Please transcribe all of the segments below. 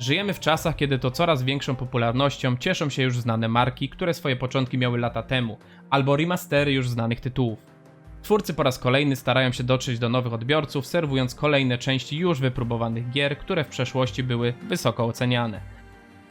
Żyjemy w czasach, kiedy to coraz większą popularnością cieszą się już znane marki, które swoje początki miały lata temu, albo remastery już znanych tytułów. Twórcy po raz kolejny starają się dotrzeć do nowych odbiorców, serwując kolejne części już wypróbowanych gier, które w przeszłości były wysoko oceniane.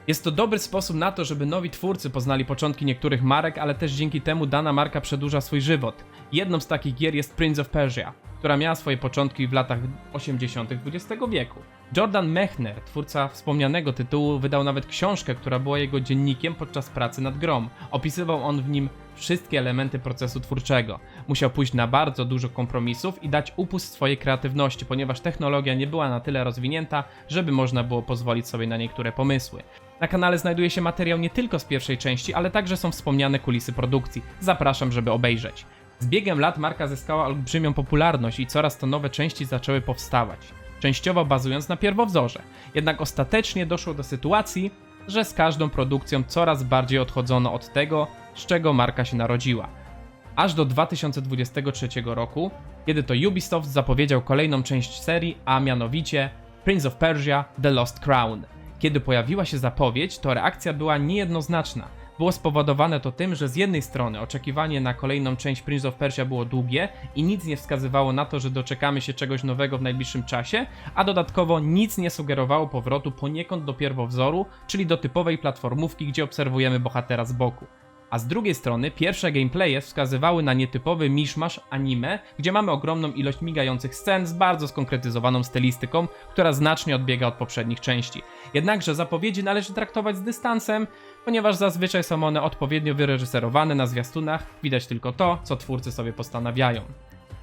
Jest to dobry sposób na to, żeby nowi twórcy poznali początki niektórych marek, ale też dzięki temu dana marka przedłuża swój żywot. Jedną z takich gier jest Prince of Persia, która miała swoje początki w latach 80. XX wieku. Jordan Mechner, twórca wspomnianego tytułu, wydał nawet książkę, która była jego dziennikiem podczas pracy nad grą. Opisywał on w nim wszystkie elementy procesu twórczego. Musiał pójść na bardzo dużo kompromisów i dać upust swojej kreatywności, ponieważ technologia nie była na tyle rozwinięta, żeby można było pozwolić sobie na niektóre pomysły. Na kanale znajduje się materiał nie tylko z pierwszej części, ale także są wspomniane kulisy produkcji. Zapraszam, żeby obejrzeć. Z biegiem lat marka zyskała olbrzymią popularność i coraz to nowe części zaczęły powstawać, częściowo bazując na pierwowzorze. Jednak ostatecznie doszło do sytuacji, że z każdą produkcją coraz bardziej odchodzono od tego, z czego marka się narodziła. Aż do 2023 roku, kiedy to Ubisoft zapowiedział kolejną część serii, a mianowicie Prince of Persia The Lost Crown. Kiedy pojawiła się zapowiedź, to reakcja była niejednoznaczna. Było spowodowane to tym, że z jednej strony oczekiwanie na kolejną część Prince of Persia było długie i nic nie wskazywało na to, że doczekamy się czegoś nowego w najbliższym czasie, a dodatkowo nic nie sugerowało powrotu poniekąd do pierwowzoru, czyli do typowej platformówki, gdzie obserwujemy bohatera z boku. A z drugiej strony pierwsze gameplaye wskazywały na nietypowy miszmasz anime, gdzie mamy ogromną ilość migających scen z bardzo skonkretyzowaną stylistyką, która znacznie odbiega od poprzednich części. Jednakże zapowiedzi należy traktować z dystansem, ponieważ zazwyczaj są one odpowiednio wyreżyserowane na zwiastunach, widać tylko to, co twórcy sobie postanawiają.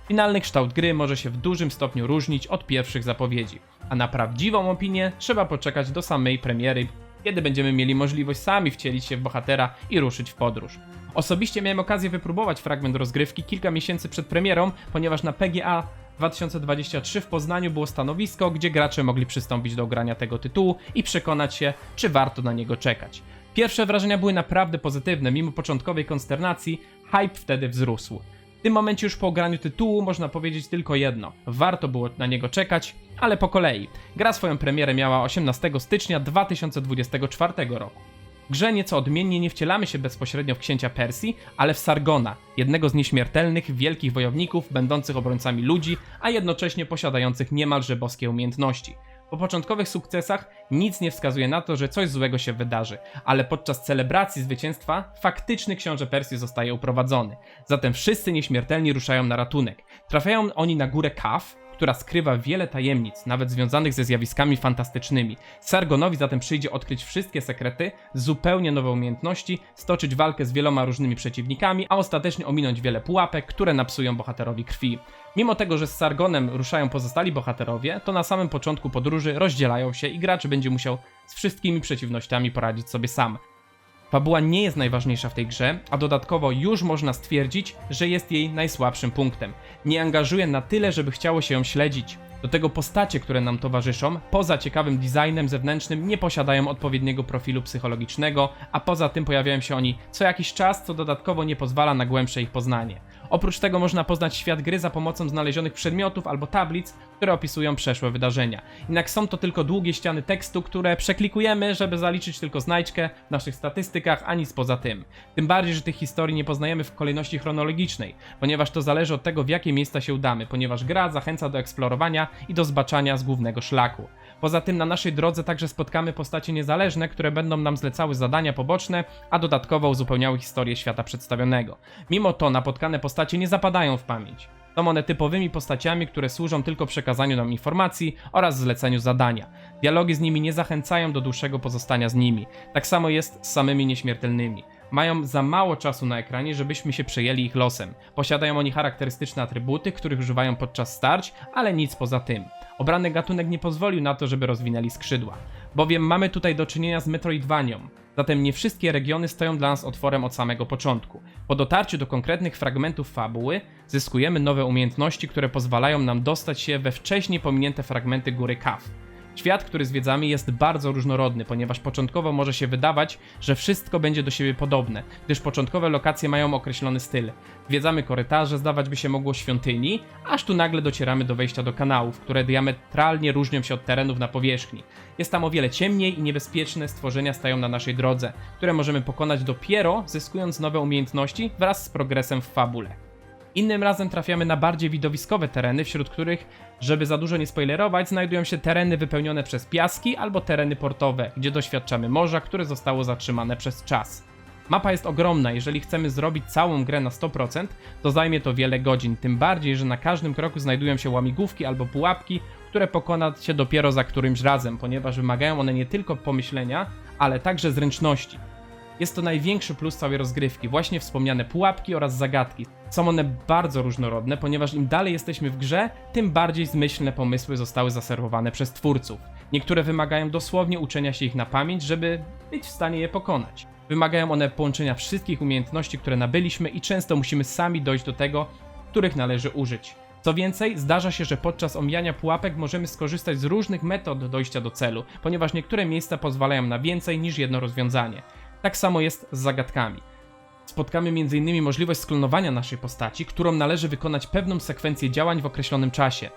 Finalny kształt gry może się w dużym stopniu różnić od pierwszych zapowiedzi, a na prawdziwą opinię trzeba poczekać do samej premiery, kiedy będziemy mieli możliwość sami wcielić się w bohatera i ruszyć w podróż. Osobiście miałem okazję wypróbować fragment rozgrywki kilka miesięcy przed premierą, ponieważ na PGA 2023 w Poznaniu było stanowisko, gdzie gracze mogli przystąpić do grania tego tytułu i przekonać się, czy warto na niego czekać. Pierwsze wrażenia były naprawdę pozytywne, mimo początkowej konsternacji, hype wtedy wzrósł. W tym momencie już po ograniu tytułu można powiedzieć tylko jedno. Warto było na niego czekać, ale po kolei. Gra swoją premierę miała 18 stycznia 2024 roku. Grze nieco odmiennie nie wcielamy się bezpośrednio w księcia Persji, ale w Sargona, jednego z nieśmiertelnych wielkich wojowników będących obrońcami ludzi, a jednocześnie posiadających niemalże boskie umiejętności. Po początkowych sukcesach nic nie wskazuje na to, że coś złego się wydarzy, ale podczas celebracji zwycięstwa faktyczny książę Persji zostaje uprowadzony. Zatem wszyscy nieśmiertelni ruszają na ratunek. Trafiają oni na górę Kaf, która skrywa wiele tajemnic, nawet związanych ze zjawiskami fantastycznymi. Sargonowi zatem przyjdzie odkryć wszystkie sekrety, zupełnie nowe umiejętności, stoczyć walkę z wieloma różnymi przeciwnikami, a ostatecznie ominąć wiele pułapek, które napsują bohaterowi krwi. Mimo tego, że z Sargonem ruszają pozostali bohaterowie, to na samym początku podróży rozdzielają się i gracz będzie musiał z wszystkimi przeciwnościami poradzić sobie sam. Fabuła nie jest najważniejsza w tej grze, a dodatkowo już można stwierdzić, że jest jej najsłabszym punktem. Nie angażuje na tyle, żeby chciało się ją śledzić. Do tego postacie, które nam towarzyszą, poza ciekawym designem zewnętrznym, nie posiadają odpowiedniego profilu psychologicznego, a poza tym pojawiają się oni co jakiś czas, co dodatkowo nie pozwala na głębsze ich poznanie. Oprócz tego można poznać świat gry za pomocą znalezionych przedmiotów albo tablic, które opisują przeszłe wydarzenia. Jednak są to tylko długie ściany tekstu, które przeklikujemy, żeby zaliczyć tylko znajdźkę w naszych statystykach, a nic poza tym. Tym bardziej, że tych historii nie poznajemy w kolejności chronologicznej, ponieważ to zależy od tego, w jakie miejsca się udamy, ponieważ gra zachęca do eksplorowania i do zbaczania z głównego szlaku. Poza tym na naszej drodze także spotkamy postacie niezależne, które będą nam zlecały zadania poboczne, a dodatkowo uzupełniały historię świata przedstawionego. Mimo to napotkane postacie nie zapadają w pamięć. Są one typowymi postaciami, które służą tylko przekazaniu nam informacji oraz zleceniu zadania. Dialogi z nimi nie zachęcają do dłuższego pozostania z nimi. Tak samo jest z samymi nieśmiertelnymi. Mają za mało czasu na ekranie, żebyśmy się przejęli ich losem. Posiadają oni charakterystyczne atrybuty, których używają podczas starć, ale nic poza tym. Obrany gatunek nie pozwolił na to, żeby rozwinęli skrzydła. Bowiem mamy tutaj do czynienia z Metroidvanią, zatem nie wszystkie regiony stoją dla nas otworem od samego początku. Po dotarciu do konkretnych fragmentów fabuły zyskujemy nowe umiejętności, które pozwalają nam dostać się we wcześniej pominięte fragmenty góry Kaf. Świat, który zwiedzamy jest bardzo różnorodny, ponieważ początkowo może się wydawać, że wszystko będzie do siebie podobne, gdyż początkowe lokacje mają określony styl. Zwiedzamy korytarze, zdawać by się mogło świątyni, aż tu nagle docieramy do wejścia do kanałów, które diametralnie różnią się od terenów na powierzchni. Jest tam o wiele ciemniej i niebezpieczne stworzenia stają na naszej drodze, które możemy pokonać dopiero zyskując nowe umiejętności wraz z progresem w fabule. Innym razem trafiamy na bardziej widowiskowe tereny, wśród których, żeby za dużo nie spoilerować, znajdują się tereny wypełnione przez piaski albo tereny portowe, gdzie doświadczamy morza, które zostało zatrzymane przez czas. Mapa jest ogromna, jeżeli chcemy zrobić całą grę na 100%, to zajmie to wiele godzin, tym bardziej, że na każdym kroku znajdują się łamigłówki albo pułapki, które pokona się dopiero za którymś razem, ponieważ wymagają one nie tylko pomyślenia, ale także zręczności. Jest to największy plus całej rozgrywki, właśnie wspomniane pułapki oraz zagadki. Są one bardzo różnorodne, ponieważ im dalej jesteśmy w grze, tym bardziej zmyślne pomysły zostały zaserwowane przez twórców. Niektóre wymagają dosłownie uczenia się ich na pamięć, żeby być w stanie je pokonać. Wymagają one połączenia wszystkich umiejętności, które nabyliśmy i często musimy sami dojść do tego, których należy użyć. Co więcej, zdarza się, że podczas omijania pułapek możemy skorzystać z różnych metod dojścia do celu, ponieważ niektóre miejsca pozwalają na więcej niż jedno rozwiązanie. Tak samo jest z zagadkami. Spotkamy m.in. możliwość sklonowania naszej postaci, którą należy wykonać pewną sekwencję działań w określonym czasie.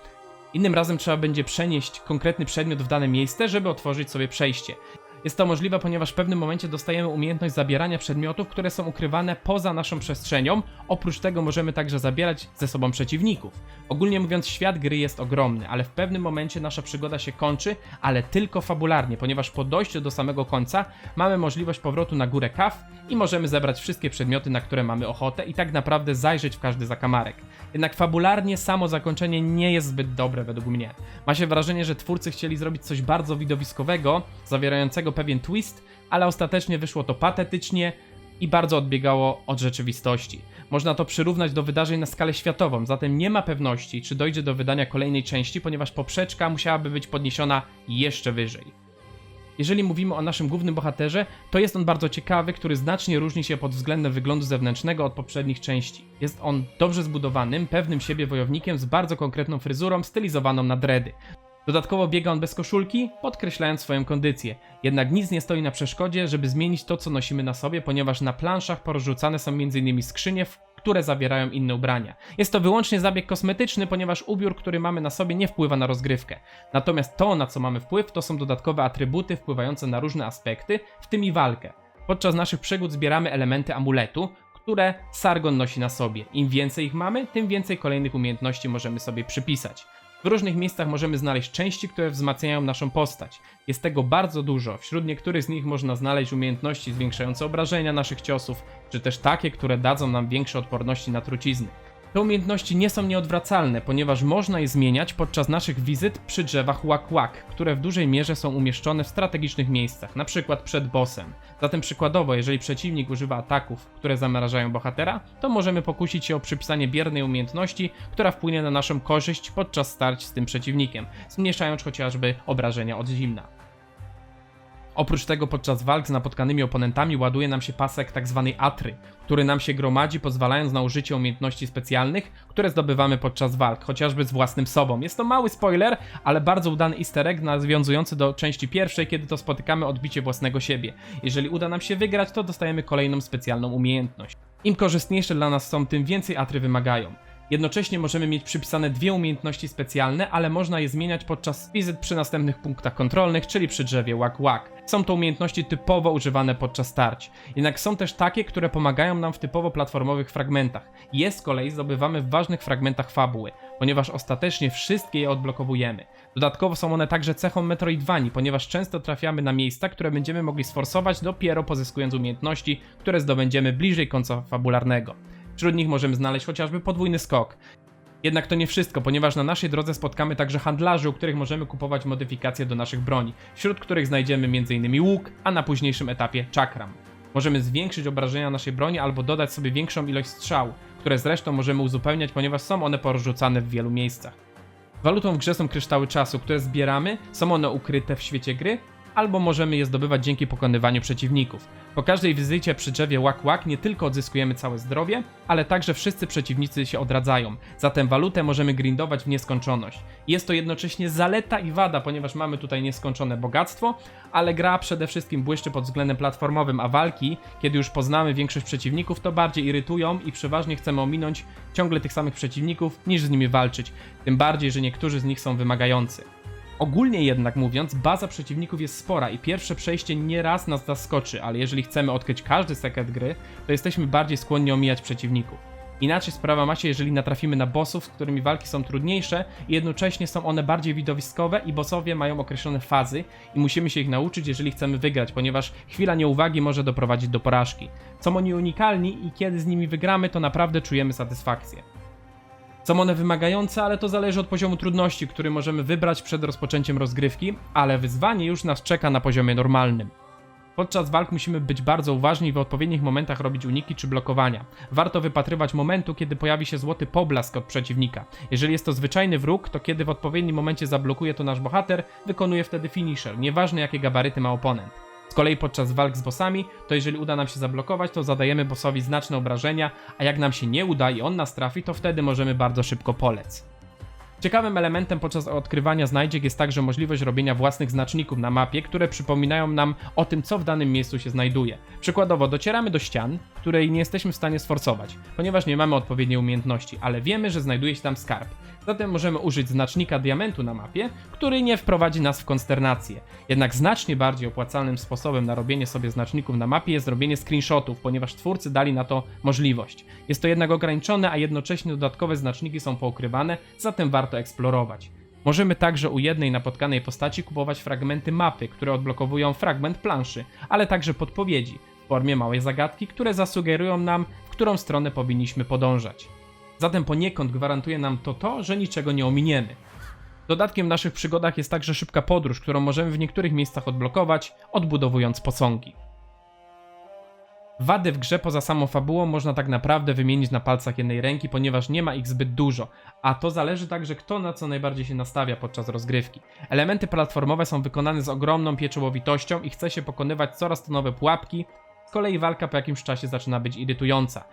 Innym razem trzeba będzie przenieść konkretny przedmiot w dane miejsce, żeby otworzyć sobie przejście. Jest to możliwe, ponieważ w pewnym momencie dostajemy umiejętność zabierania przedmiotów, które są ukrywane poza naszą przestrzenią. Oprócz tego możemy także zabierać ze sobą przeciwników. Ogólnie mówiąc, świat gry jest ogromny, ale w pewnym momencie nasza przygoda się kończy, ale tylko fabularnie, ponieważ po dojściu do samego końca mamy możliwość powrotu na górę kaw i możemy zebrać wszystkie przedmioty, na które mamy ochotę i tak naprawdę zajrzeć w każdy zakamarek. Jednak fabularnie samo zakończenie nie jest zbyt dobre według mnie. Ma się wrażenie, że twórcy chcieli zrobić coś bardzo widowiskowego, zawierającego pewien twist, ale ostatecznie wyszło to patetycznie i bardzo odbiegało od rzeczywistości. Można to przyrównać do wydarzeń na skalę światową, zatem nie ma pewności, czy dojdzie do wydania kolejnej części, ponieważ poprzeczka musiałaby być podniesiona jeszcze wyżej. Jeżeli mówimy o naszym głównym bohaterze, to jest on bardzo ciekawy, który znacznie różni się pod względem wyglądu zewnętrznego od poprzednich części. Jest on dobrze zbudowanym, pewnym siebie wojownikiem z bardzo konkretną fryzurą stylizowaną na dredy. Dodatkowo biega on bez koszulki, podkreślając swoją kondycję. Jednak nic nie stoi na przeszkodzie, żeby zmienić to, co nosimy na sobie, ponieważ na planszach porozrzucane są m.in. skrzynie, które zawierają inne ubrania. Jest to wyłącznie zabieg kosmetyczny, ponieważ ubiór, który mamy na sobie, nie wpływa na rozgrywkę. Natomiast to, na co mamy wpływ, to są dodatkowe atrybuty wpływające na różne aspekty, w tym i walkę. Podczas naszych przygód zbieramy elementy amuletu, które Sargon nosi na sobie. Im więcej ich mamy, tym więcej kolejnych umiejętności możemy sobie przypisać. W różnych miejscach możemy znaleźć części, które wzmacniają naszą postać. Jest tego bardzo dużo. Wśród niektórych z nich można znaleźć umiejętności zwiększające obrażenia naszych ciosów, czy też takie, które dadzą nam większe odporności na trucizny. Te umiejętności nie są nieodwracalne, ponieważ można je zmieniać podczas naszych wizyt przy drzewach łak-łak, które w dużej mierze są umieszczone w strategicznych miejscach, np. przed bossem. Zatem przykładowo, jeżeli przeciwnik używa ataków, które zamrażają bohatera, to możemy pokusić się o przypisanie biernej umiejętności, która wpłynie na naszą korzyść podczas starć z tym przeciwnikiem, zmniejszając chociażby obrażenia od zimna. Oprócz tego podczas walk z napotkanymi oponentami ładuje nam się pasek tzw. atry, który nam się gromadzi pozwalając na użycie umiejętności specjalnych, które zdobywamy podczas walk, chociażby z własnym sobą. Jest to mały spoiler, ale bardzo udany easter egg nawiązujący do części pierwszej, kiedy to spotykamy odbicie własnego siebie. Jeżeli uda nam się wygrać, to dostajemy kolejną specjalną umiejętność. Im korzystniejsze dla nas są, tym więcej atry wymagają. Jednocześnie możemy mieć przypisane dwie umiejętności specjalne, ale można je zmieniać podczas wizyt przy następnych punktach kontrolnych, czyli przy drzewie łak-łak. Są to umiejętności typowo używane podczas starć. Jednak są też takie, które pomagają nam w typowo platformowych fragmentach. Je z kolei zdobywamy w ważnych fragmentach fabuły, ponieważ ostatecznie wszystkie je odblokowujemy. Dodatkowo są one także cechą Metroidvanii, ponieważ często trafiamy na miejsca, które będziemy mogli sforsować dopiero pozyskując umiejętności, które zdobędziemy bliżej końca fabularnego. Wśród nich możemy znaleźć chociażby podwójny skok. Jednak to nie wszystko, ponieważ na naszej drodze spotkamy także handlarzy, u których możemy kupować modyfikacje do naszych broni, wśród których znajdziemy m.in. łuk, a na późniejszym etapie czakram. Możemy zwiększyć obrażenia naszej broni albo dodać sobie większą ilość strzał, które zresztą możemy uzupełniać, ponieważ są one porzucane w wielu miejscach. Walutą w grze są kryształy czasu, które zbieramy, są one ukryte w świecie gry, albo możemy je zdobywać dzięki pokonywaniu przeciwników. Po każdej wizycie przy drzewie łak łak nie tylko odzyskujemy całe zdrowie, ale także wszyscy przeciwnicy się odradzają. Zatem walutę możemy grindować w nieskończoność. Jest to jednocześnie zaleta i wada, ponieważ mamy tutaj nieskończone bogactwo, ale gra przede wszystkim błyszczy pod względem platformowym, a walki, kiedy już poznamy większość przeciwników, to bardziej irytują i przeważnie chcemy ominąć ciągle tych samych przeciwników, niż z nimi walczyć. Tym bardziej, że niektórzy z nich są wymagający. Ogólnie jednak mówiąc, baza przeciwników jest spora i pierwsze przejście nieraz nas zaskoczy, ale jeżeli chcemy odkryć każdy sekret gry, to jesteśmy bardziej skłonni omijać przeciwników. Inaczej sprawa ma się, jeżeli natrafimy na bossów, z którymi walki są trudniejsze i jednocześnie są one bardziej widowiskowe i bossowie mają określone fazy i musimy się ich nauczyć, jeżeli chcemy wygrać, ponieważ chwila nieuwagi może doprowadzić do porażki. Są oni unikalni i kiedy z nimi wygramy, to naprawdę czujemy satysfakcję. Są one wymagające, ale to zależy od poziomu trudności, który możemy wybrać przed rozpoczęciem rozgrywki, ale wyzwanie już nas czeka na poziomie normalnym. Podczas walk musimy być bardzo uważni i w odpowiednich momentach robić uniki czy blokowania. Warto wypatrywać momentu, kiedy pojawi się złoty poblask od przeciwnika. Jeżeli jest to zwyczajny wróg, to kiedy w odpowiednim momencie zablokuje to nasz bohater, wykonuje wtedy finisher, nieważne jakie gabaryty ma oponent. Z kolei podczas walk z bossami, to jeżeli uda nam się zablokować, to zadajemy bossowi znaczne obrażenia, a jak nam się nie uda i on nas trafi, to wtedy możemy bardzo szybko polec. Ciekawym elementem podczas odkrywania znajdziek jest także możliwość robienia własnych znaczników na mapie, które przypominają nam o tym, co w danym miejscu się znajduje. Przykładowo, docieramy do ścian, której nie jesteśmy w stanie sforcować, ponieważ nie mamy odpowiedniej umiejętności, ale wiemy, że znajduje się tam skarb. Zatem możemy użyć znacznika diamentu na mapie, który nie wprowadzi nas w konsternację. Jednak znacznie bardziej opłacalnym sposobem na robienie sobie znaczników na mapie jest robienie screenshotów, ponieważ twórcy dali na to możliwość. Jest to jednak ograniczone, a jednocześnie dodatkowe znaczniki są poukrywane, zatem warto eksplorować. Możemy także u jednej napotkanej postaci kupować fragmenty mapy, które odblokowują fragment planszy, ale także podpowiedzi w formie małej zagadki, które zasugerują nam, w którą stronę powinniśmy podążać. Zatem poniekąd gwarantuje nam to to, że niczego nie ominiemy. Dodatkiem w naszych przygodach jest także szybka podróż, którą możemy w niektórych miejscach odblokować, odbudowując posągi. Wady w grze poza samą fabułą można tak naprawdę wymienić na palcach jednej ręki, ponieważ nie ma ich zbyt dużo, a to zależy także kto na co najbardziej się nastawia podczas rozgrywki. Elementy platformowe są wykonane z ogromną pieczołowitością i chce się pokonywać coraz to nowe pułapki, z kolei walka po jakimś czasie zaczyna być irytująca.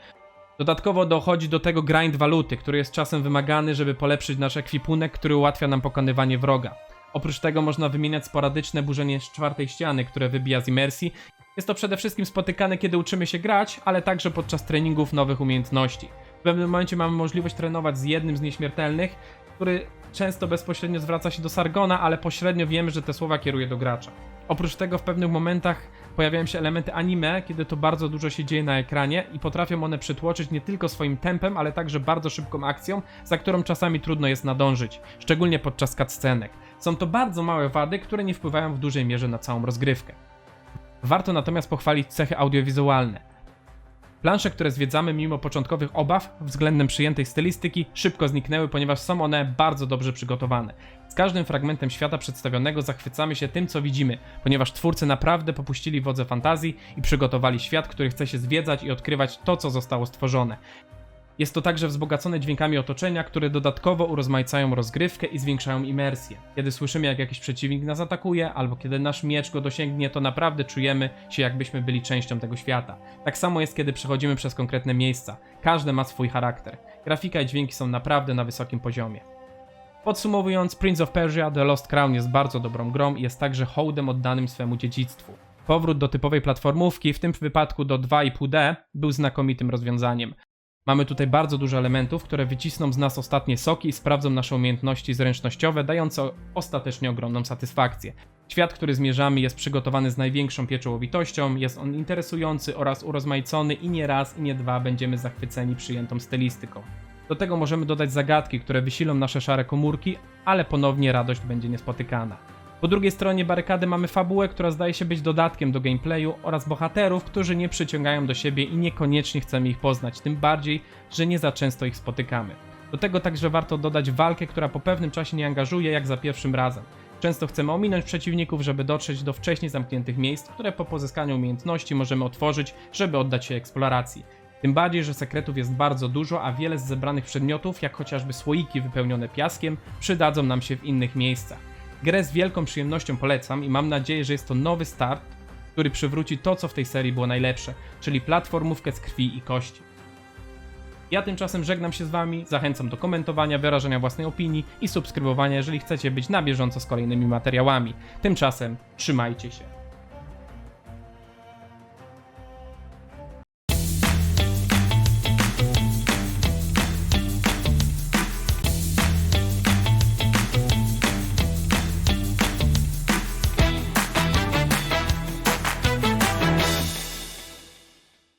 Dodatkowo dochodzi do tego grind waluty, który jest czasem wymagany, żeby polepszyć nasz ekwipunek, który ułatwia nam pokonywanie wroga. Oprócz tego można wymieniać sporadyczne burzenie czwartej ściany, które wybija z imersji. Jest to przede wszystkim spotykane, kiedy uczymy się grać, ale także podczas treningów nowych umiejętności. W pewnym momencie mamy możliwość trenować z jednym z nieśmiertelnych, który często bezpośrednio zwraca się do Sargona, ale pośrednio wiemy, że te słowa kieruje do gracza. Oprócz tego w pewnych momentach pojawiają się elementy anime, kiedy to bardzo dużo się dzieje na ekranie i potrafią one przytłoczyć nie tylko swoim tempem, ale także bardzo szybką akcją, za którą czasami trudno jest nadążyć, szczególnie podczas cutscenek. Są to bardzo małe wady, które nie wpływają w dużej mierze na całą rozgrywkę. Warto natomiast pochwalić cechy audiowizualne. Plansze, które zwiedzamy mimo początkowych obaw względem przyjętej stylistyki, szybko zniknęły, ponieważ są one bardzo dobrze przygotowane. Z każdym fragmentem świata przedstawionego zachwycamy się tym, co widzimy, ponieważ twórcy naprawdę popuścili wodze fantazji i przygotowali świat, który chce się zwiedzać i odkrywać to, co zostało stworzone. Jest to także wzbogacone dźwiękami otoczenia, które dodatkowo urozmaicają rozgrywkę i zwiększają imersję. Kiedy słyszymy, jak jakiś przeciwnik nas atakuje, albo kiedy nasz miecz go dosięgnie, to naprawdę czujemy się, jakbyśmy byli częścią tego świata. Tak samo jest, kiedy przechodzimy przez konkretne miejsca. Każde ma swój charakter. Grafika i dźwięki są naprawdę na wysokim poziomie. Podsumowując, Prince of Persia The Lost Crown jest bardzo dobrą grą i jest także hołdem oddanym swemu dziedzictwu. Powrót do typowej platformówki, w tym wypadku do 2,5D, był znakomitym rozwiązaniem. Mamy tutaj bardzo dużo elementów, które wycisną z nas ostatnie soki i sprawdzą nasze umiejętności zręcznościowe, dające ostatecznie ogromną satysfakcję. Świat, który zmierzamy, jest przygotowany z największą pieczołowitością, jest on interesujący oraz urozmaicony i nie raz i nie dwa będziemy zachwyceni przyjętą stylistyką. Do tego możemy dodać zagadki, które wysilą nasze szare komórki, ale ponownie radość będzie niespotykana. Po drugiej stronie barykady mamy fabułę, która zdaje się być dodatkiem do gameplayu oraz bohaterów, którzy nie przyciągają do siebie i niekoniecznie chcemy ich poznać, tym bardziej, że nie za często ich spotykamy. Do tego także warto dodać walkę, która po pewnym czasie nie angażuje jak za pierwszym razem. Często chcemy ominąć przeciwników, żeby dotrzeć do wcześniej zamkniętych miejsc, które po pozyskaniu umiejętności możemy otworzyć, żeby oddać się eksploracji. Tym bardziej, że sekretów jest bardzo dużo, a wiele z zebranych przedmiotów, jak chociażby słoiki wypełnione piaskiem, przydadzą nam się w innych miejscach. Grę z wielką przyjemnością polecam i mam nadzieję, że jest to nowy start, który przywróci to, co w tej serii było najlepsze, czyli platformówkę z krwi i kości. Ja tymczasem żegnam się z Wami, zachęcam do komentowania, wyrażenia własnej opinii i subskrybowania, jeżeli chcecie być na bieżąco z kolejnymi materiałami. Tymczasem trzymajcie się.